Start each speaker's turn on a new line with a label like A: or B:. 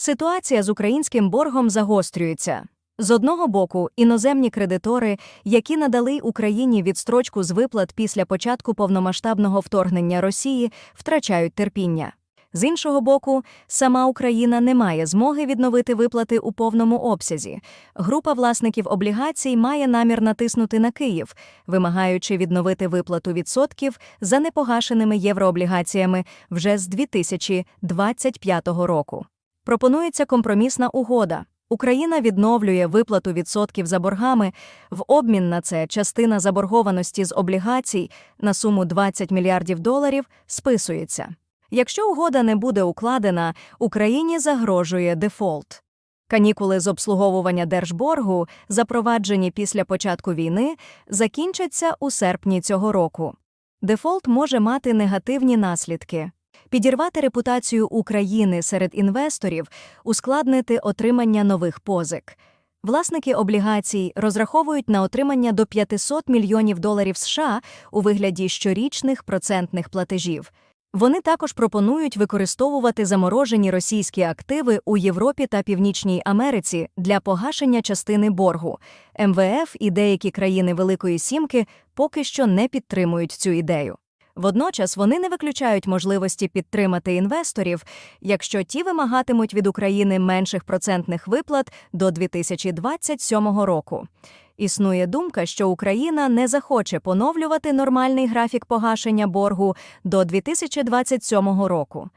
A: Ситуація з українським боргом загострюється. З одного боку, іноземні кредитори, які надали Україні відстрочку з виплат після початку повномасштабного вторгнення Росії, втрачають терпіння. З іншого боку, сама Україна не має змоги відновити виплати у повному обсязі. Група власників облігацій має намір натиснути на Київ, вимагаючи відновити виплату відсотків за непогашеними єврооблігаціями вже з 2025 року. Пропонується компромісна угода. Україна відновлює виплату відсотків за боргами. В обмін на це частина заборгованості з облігацій на суму 20 мільярдів доларів списується. Якщо угода не буде укладена, Україні загрожує дефолт. Канікули з обслуговування держборгу, запроваджені після початку війни, закінчаться у серпні цього року. Дефолт може мати негативні наслідки. Підірвати репутацію України серед інвесторів, ускладнити отримання нових позик. Власники облігацій розраховують на отримання до 500 мільйонів доларів США у вигляді щорічних процентних платежів. Вони також пропонують використовувати заморожені російські активи у Європі та Північній Америці для погашення частини боргу. МВФ і деякі країни Великої Сімки поки що не підтримують цю ідею. Водночас вони не виключають можливості підтримати інвесторів, якщо ті вимагатимуть від України менших процентних виплат до 2027 року. Існує думка, що Україна не захоче поновлювати нормальний графік погашення боргу до 2027 року.